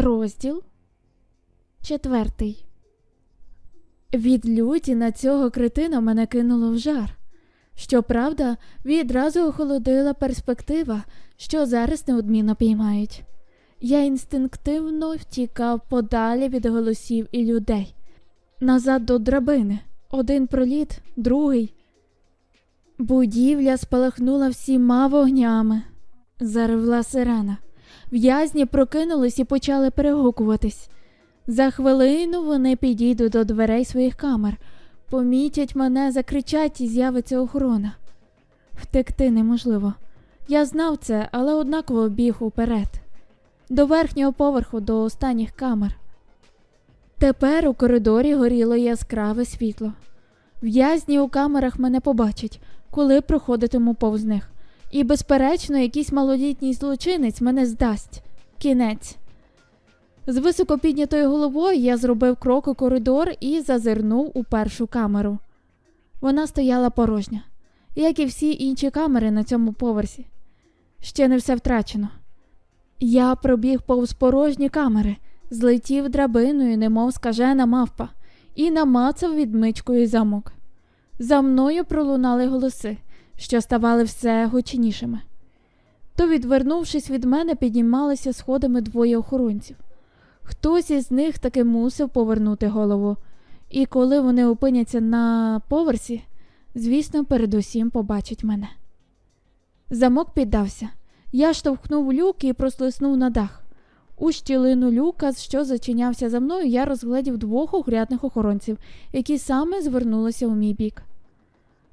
Розділ четвертий. Від люті на цього критина мене кинуло в жар. Щоправда, відразу охолодила перспектива, що зараз неодмінно піймають. Я інстинктивно втікав подалі від голосів і людей. Назад до драбини. Один проліт, другий. Будівля спалахнула всіма вогнями. Заревла сирена. В'язні прокинулись і почали перегукуватись. За хвилину вони підійдуть до дверей своїх камер, помітять мене, закричать і з'явиться охорона. Втекти неможливо. Я знав це, але однаково біг уперед. До верхнього поверху, до останніх камер. Тепер у коридорі горіло яскраве світло. В'язні у камерах мене побачать, коли проходитиму повз них. І, безперечно, якийсь малолітній злочинець мене здасть. Кінець. З високо піднятою головою я зробив крок у коридор і зазирнув у першу камеру. Вона стояла порожня, як і всі інші камери на цьому поверсі. Ще не все втрачено. Я пробіг повз порожні камери, злетів драбиною, немов скажена мавпа, і намацав відмичкою замок. За мною пролунали голоси, що ставали все гучнішими. То, відвернувшись від мене, піднімалися сходами двоє охоронців. Хтось із них таки мусив повернути голову, і коли вони опиняться на поверсі, звісно, передусім побачать мене. Замок піддався. Я штовхнув люк і прослиснув на дах. У щілину люка, що зачинявся за мною, я розгледів двох огрядних охоронців, які саме звернулися у мій бік.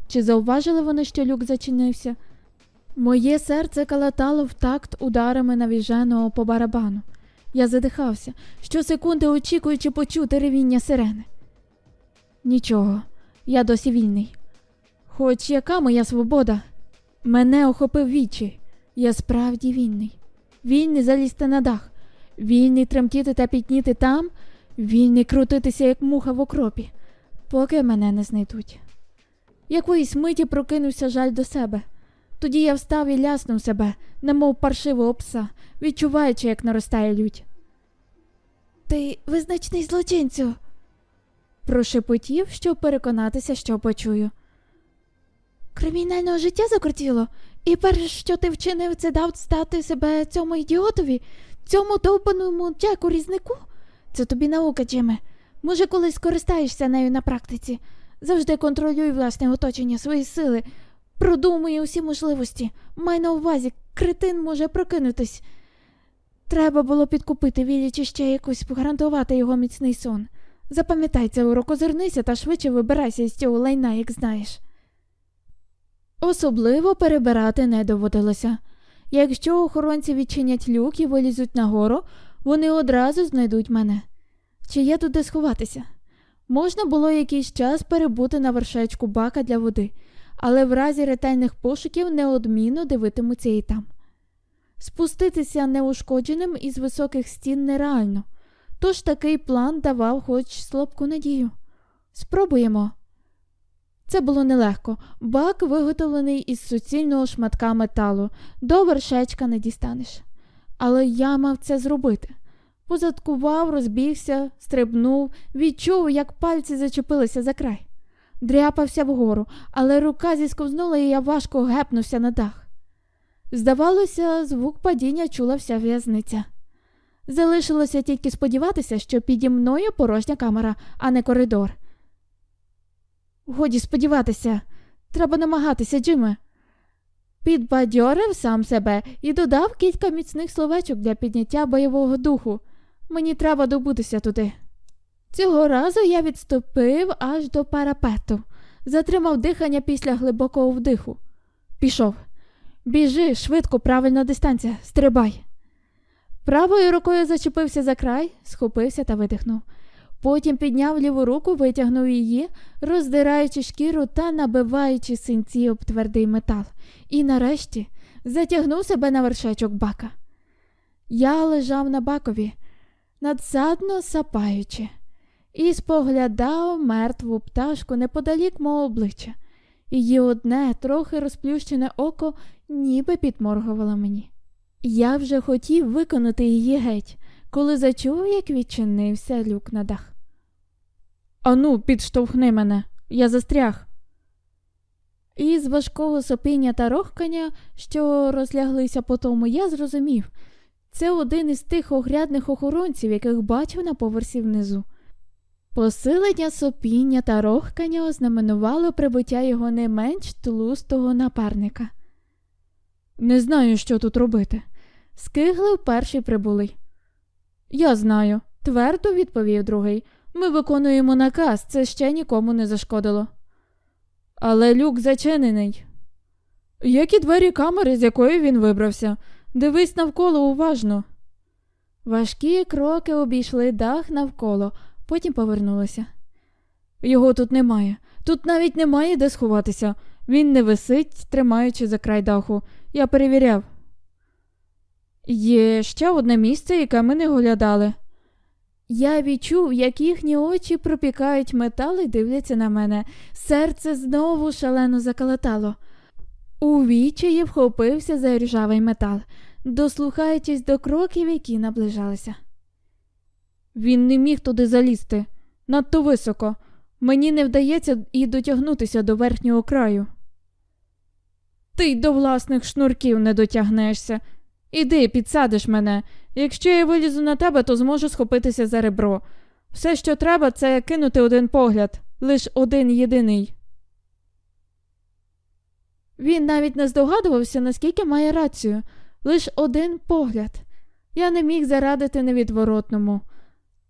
Чи зауважили вони, що люк зачинився? Моє серце калатало в такт ударами навіженого по барабану. Я задихався, щосекунди очікуючи почути ревіння сирени. Нічого, я досі вільний. Хоч яка моя свобода? Мене охопив вічі. Я справді вільний. Вільний залізти на дах, вільний тремтіти та пітніти там, вільний крутитися, як муха в окропі, поки мене не знайдуть. Якоїсь миті прокинувся жаль до себе. Тоді я встав і ляснув себе, немов паршивого пса, відчуваючи, як наростає лють. Ти визначний злочинцю. Прошепотів, щоб переконатися, що почую. Кримінального життя закрутіло, і перше, що ти вчинив, це дав стати себе цьому ідіотові, цьому довбаному Джеку різнику. Це тобі наука, Джиме. Може, колись скористаєшся нею на практиці. Завжди контролюй власне оточення, свої сили, продумуй усі можливості. Май на увазі, критин може прокинутись. Треба було підкупити Вілі чи ще якось гарантувати його міцний сон. Запам'ятай це урок, озирнися та швидше вибирайся із цього лайна, як знаєш. Особливо перебирати не доводилося. Якщо охоронці відчинять люк і вилізуть нагору, вони одразу знайдуть мене. Чи є туди сховатися? Можна було якийсь час перебути на вершечку бака для води, але в разі ретельних пошуків неодмінно дивитимуться і там. Спуститися неушкодженим із високих стін нереально, тож такий план давав хоч слабку надію. Спробуємо. Це було нелегко. Бак виготовлений із суцільного шматка металу, до вершечка не дістанеш. Але я мав це зробити. Позадкував, розбігся, стрибнув, відчув, як пальці зачепилися за край. Дряпався вгору, але рука зісковзнула, і я важко гепнувся на дах. Здавалося, звук падіння чула вся в'язниця. Залишилося тільки сподіватися, що піді мною порожня камера, а не коридор. Годі сподіватися, треба намагатися, Джиме. Підбадьорив сам себе і додав кілька міцних словечок для підняття бойового духу. Мені треба добутися туди. Цього разу я відступив аж до парапету, затримав дихання після глибокого вдиху. Пішов. Біжи, швидко, правильна дистанція, стрибай. Правою рукою зачепився за край, схопився та видихнув. Потім підняв ліву руку, витягнув її, роздираючи шкіру та набиваючи синці об твердий метал, і нарешті затягнув себе на вершечок бака. Я лежав на бакові, надсадно сапаючи, і споглядав мертву пташку неподалік мого обличчя. Її одне, трохи розплющене око, ніби підморгувало мені. Я вже хотів виконати її геть, коли зачув, як відчинився люк на дах. Ану, підштовхни мене, я застряг. І з важкого сопіння та рохкання, що розляглися по тому, я зрозумів. Це один із тих огрядних охоронців, яких бачив на поверсі внизу. Посилення сопіння та рохкання ознаменувало прибуття його не менш тлустого напарника. Не знаю, що тут робити. Скиглив перший прибулий. Я знаю, твердо відповів другий. Ми виконуємо наказ, це ще нікому не зашкодило. Але люк зачинений. Як і двері камери, з якої він вибрався. Дивись навколо уважно. Важкі кроки обійшли дах навколо, потім повернулися. Його тут немає. Тут навіть немає де сховатися. Він не висить, тримаючи за край даху. Я перевіряв. Є ще одне місце, яке ми не оглядали. Я відчув, як їхні очі пропікають метал і дивляться на мене. Серце знову шалено заколотало. У відчаї вхопився за ржавий метал, дослухаючись до кроків, які наближалися. Він не міг туди залізти надто високо. Мені не вдається і дотягнутися до верхнього краю. Ти й до власних шнурків не дотягнешся. Іди, підсадиш мене. Якщо я вилізу на тебе, то зможу схопитися за ребро. Все, що треба, це кинути один погляд, лиш один єдиний. Він навіть не здогадувався, наскільки має рацію, лиш один погляд. Я не міг зарадити невідворотному.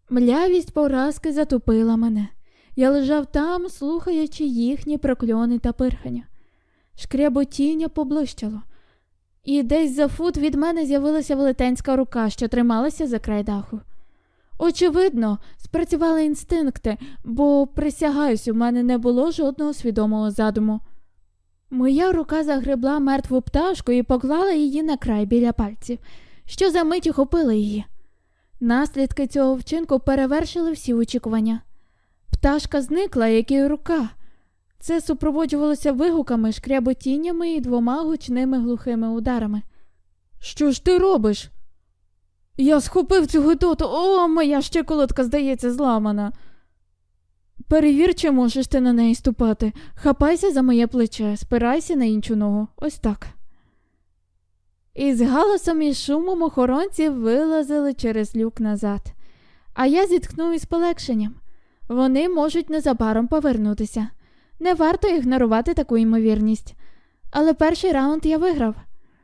Млявість поразки затупила мене. Я лежав там, слухаючи їхні прокльони та пирхання. Шкряботіння поблищало, і десь за фут від мене з'явилася велетенська рука, що трималася за край даху. Очевидно, спрацювали інстинкти, бо, присягаюсь, у мене не було жодного свідомого задуму. Моя рука загребла мертву пташку і поклала її на край біля пальців, що за мить охопила її. Наслідки цього вчинку перевершили всі очікування. Пташка зникла, як і рука. Це супроводжувалося вигуками, шкряботіннями і двома гучними глухими ударами. Що ж ти робиш? Я схопив цю гидоту. О, моя щеколотка, здається, зламана. Перевір, чи можеш ти на неї ступати. Хапайся за моє плече, спирайся на іншу ногу. Ось так. Із галасом і шумом охоронці вилазили через люк назад, а я зітхнув із полегшенням. Вони можуть незабаром повернутися. Не варто ігнорувати таку ймовірність. Але перший раунд я виграв.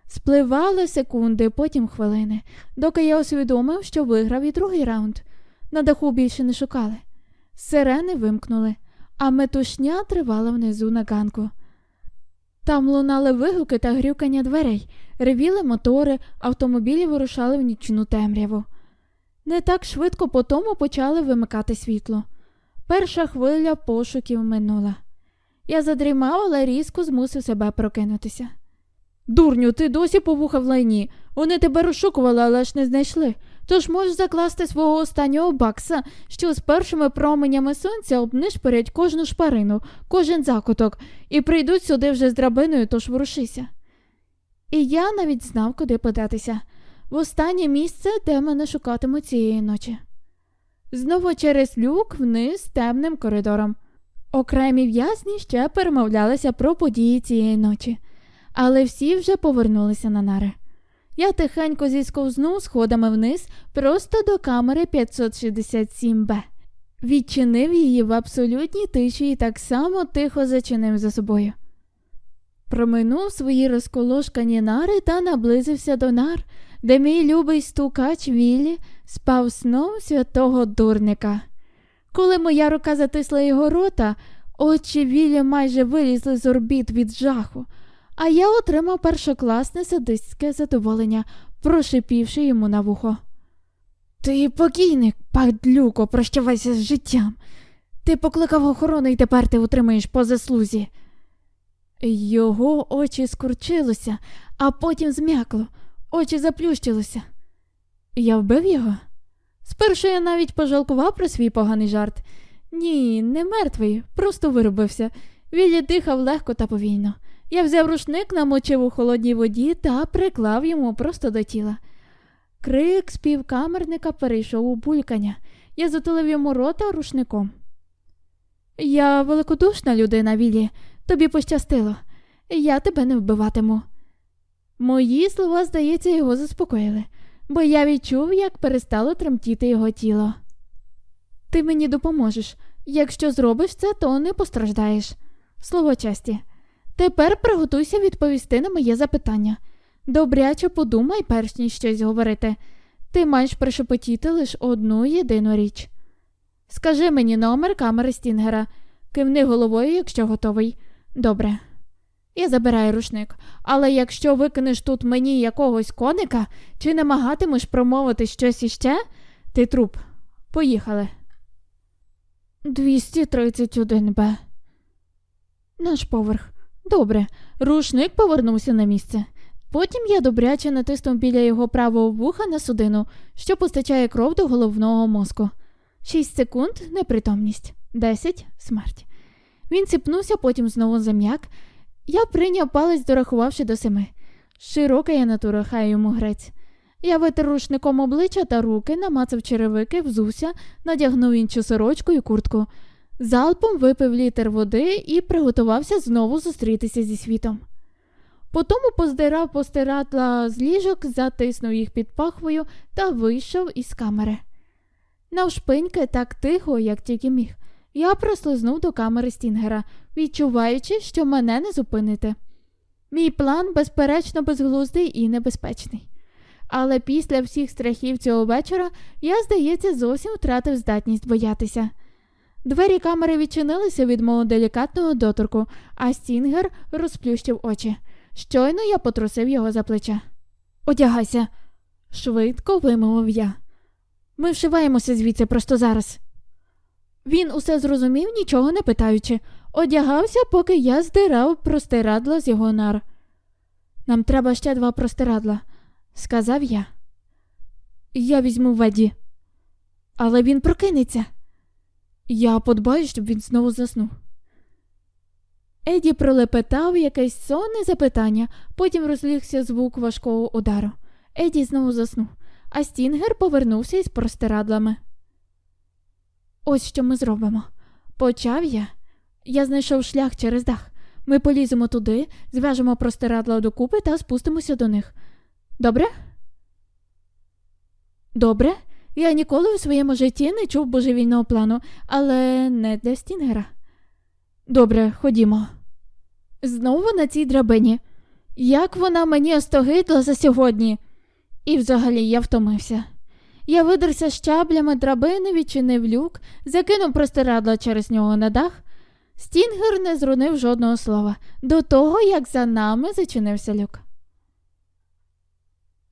Спливали секунди, потім хвилини, доки я усвідомив, що виграв і другий раунд. На даху більше не шукали. Сирени вимкнули, а метушня тривала внизу на ганку. Там лунали вигуки та грюкання дверей, ревіли мотори, автомобілі вирушали в нічну темряву. Не так швидко по тому почали вимикати світло. Перша хвиля пошуків минула. Я задрімав, але різко змусив себе прокинутися. Дурню, ти досі повуха в лайні. Вони тебе розшукували, але ж не знайшли. Тож можеш закласти свого останнього бакса, що з першими променями сонця обнишпорять кожну шпарину, кожен закуток, і прийдуть сюди вже з драбиною, тож ворушися. І я навіть знав, куди податися в останнє місце, де мене шукатимуть цієї ночі. Знову через люк вниз темним коридором. Окремі в'язні ще перемовлялися про події цієї ночі, але всі вже повернулися на нари. Я тихенько зісковзнув сходами вниз просто до камери 567Б. Відчинив її в абсолютній тиші і так само тихо зачинив за собою. Проминув свої розколошкані нари та наблизився до нар, де мій любий стукач Віллі спав сном святого дурника. Коли моя рука затисла його рота, очі Віллі майже вилізли з орбіт від жаху, а я отримав першокласне садистське задоволення, прошипівши йому на вухо. Ти покійник, падлюко, прощавайся з життям. Ти покликав охорону і тепер ти утримаєш по заслузі. Його очі скурчилося, а потім зм'якло, очі заплющилися. Я вбив його? Спершу я навіть пожалкував про свій поганий жарт. Ні, не мертвий, просто виробився. Віллі дихав легко та повільно. Я взяв рушник, намочив у холодній воді та приклав йому просто до тіла. Крик співкамерника перейшов у булькання. Я затулив йому рота рушником. Я великодушна людина, Віллі. Тобі пощастило. Я тебе не вбиватиму. Мої слова, здається, його заспокоїли, бо я відчув, як перестало тремтіти його тіло. Ти мені допоможеш. Якщо зробиш це, то не постраждаєш. Слово честі. Тепер приготуйся відповісти на моє запитання. Добряче подумай, перш ніж щось говорити. Ти маєш пришепотіти лише одну єдину річ. Скажи мені номер камери Стінгера. Кивни головою, якщо готовий. Добре. Я забираю рушник, але якщо викинеш тут мені якогось коника чи намагатимеш промовити щось іще, ти труп. Поїхали. 231 Б. Наш поверх. Добре. Рушник повернувся на місце. Потім я добряче натиснув біля його правого вуха на судину, що постачає кров до головного мозку. Шість секунд непритомність. Десять смерть. Він сіпнувся, потім знову зам'як. Я прийняв палець, дорахувавши до семи. Широка я натура, хай йому грець. Я витер рушником обличчя та руки, намацав черевики, взувся, надягнув іншу сорочку і куртку. Залпом випив літр води і приготувався знову зустрітися зі світом. Потому поздирав постирадла з ліжок, затиснув їх під пахвою та вийшов із камери. Навшпиньки так тихо, як тільки міг. Я прослизнув до камери Стінгера, відчуваючи, що мене не зупинити. Мій план, безперечно, безглуздий і небезпечний. Але після всіх страхів цього вечора я, здається, зовсім втратив здатність боятися. Двері камери відчинилися від мого делікатного доторку, а Стінгер розплющив очі. Щойно я потрусив його за плече. Одягайся, швидко вимовив я. Ми вшиваємося звідси просто зараз. Він усе зрозумів, нічого не питаючи, одягався, поки я здирав простирадла з його нар. Нам треба ще два простирадла, сказав я. Я візьму Веді. Але він прокинеться. Я подбаю, щоб він знову заснув. Еді пролепетав якесь сонне запитання, потім розлігся звук важкого удару. Еді знову заснув, а Стінгер повернувся із простирадлами. Ось що ми зробимо. Почав я. Я знайшов шлях через дах. Ми поліземо туди, зв'яжемо простирадла докупи та спустимося до них. Добре? Добре? Я ніколи у своєму житті не чув божевільного плану, але не для Стінгера. Добре, ходімо. Знову на цій драбині. Як вона мені остогидла за сьогодні. І взагалі я втомився. Я видерся щаблями драбини, відчинив люк, закинув простирадла через нього на дах. Стінгер не зрунив жодного слова до того, як за нами зачинився люк.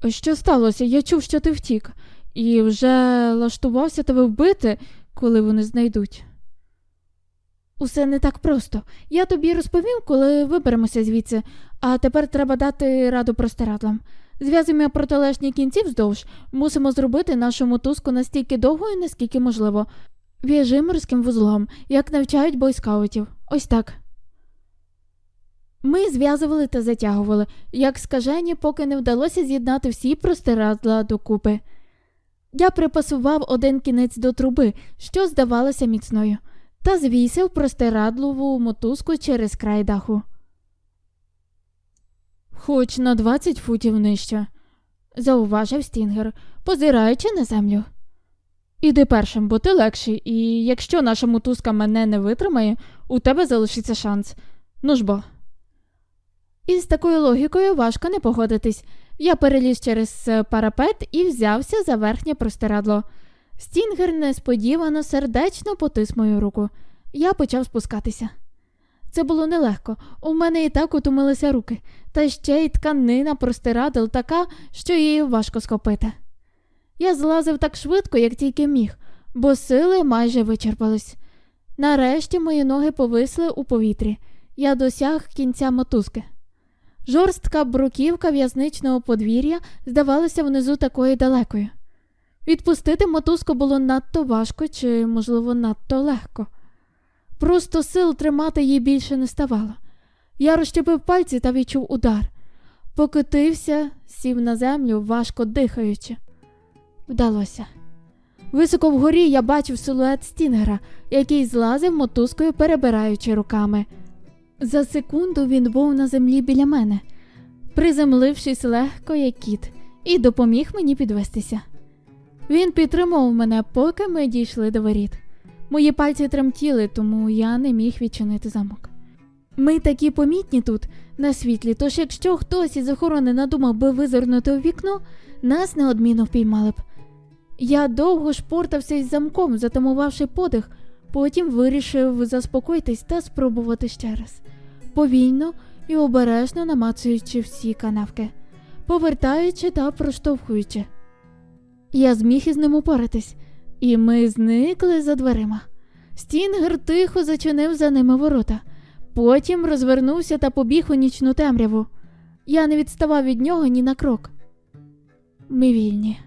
Що сталося? Я чув, що ти втік, і вже лаштувався тебе вбити, коли вони знайдуть. Усе не так просто. Я тобі розповім, коли виберемося звідси, а тепер треба дати раду простирадлам. Зв'язуємо протилежні кінці вздовж, мусимо зробити нашу мотузку настільки довгою, наскільки можливо. В'яжи морським вузлом, як навчають бойскаутів. Ось так. Ми зв'язували та затягували, як скажені, поки не вдалося з'єднати всі простирадла докупи. Я припасував один кінець до труби, що здавалося міцною, та звісив простирадлову мотузку через край даху. Хоч на 20 футів нижче, зауважив Стінгер, позираючи на землю. Іди першим, бо ти легший, і якщо наша мотузка мене не витримає, у тебе залишиться шанс. Ну ж бо. Із такою логікою важко не погодитись. Я переліз через е, парапет і взявся за верхнє простирадло. Стінгер несподівано сердечно потис мою руку. Я почав спускатися. Це було нелегко. У мене і так утомилися руки, та ще й тканина простирадл така, що її важко схопити. Я злазив так швидко, як тільки міг, бо сили майже вичерпались. Нарешті мої ноги повисли у повітрі. Я досяг кінця мотузки. Жорстка бруківка в'язничного подвір'я здавалася внизу такою далекою. Відпустити мотузку було надто важко чи, можливо, надто легко. Просто сил тримати її більше не ставало. Я розщепив пальці та відчув удар. Покотився, сів на землю, важко дихаючи. Вдалося. Високо вгорі я бачив силует Стінгера, який злазив мотузкою, перебираючи руками. За секунду він був на землі біля мене, приземлившись легко, як кіт, і допоміг мені підвестися. Він підтримував мене, поки ми дійшли до воріт. Мої пальці тремтіли, тому я не міг відчинити замок. Ми такі помітні тут, на світлі, тож якщо хтось із охорони надумав би визирнути у вікно, нас неодмінно впіймали б. Я довго шпортався із замком, затамувавши подих, потім вирішив заспокоїтись та спробувати ще раз, повільно і обережно намацуючи всі канавки, повертаючи та проштовхуючи. Я зміг із ним упоратись, і ми зникли за дверима. Стінгер тихо зачинив за ними ворота, потім розвернувся та побіг у нічну темряву. Я не відставав від нього ні на крок. Ми вільні.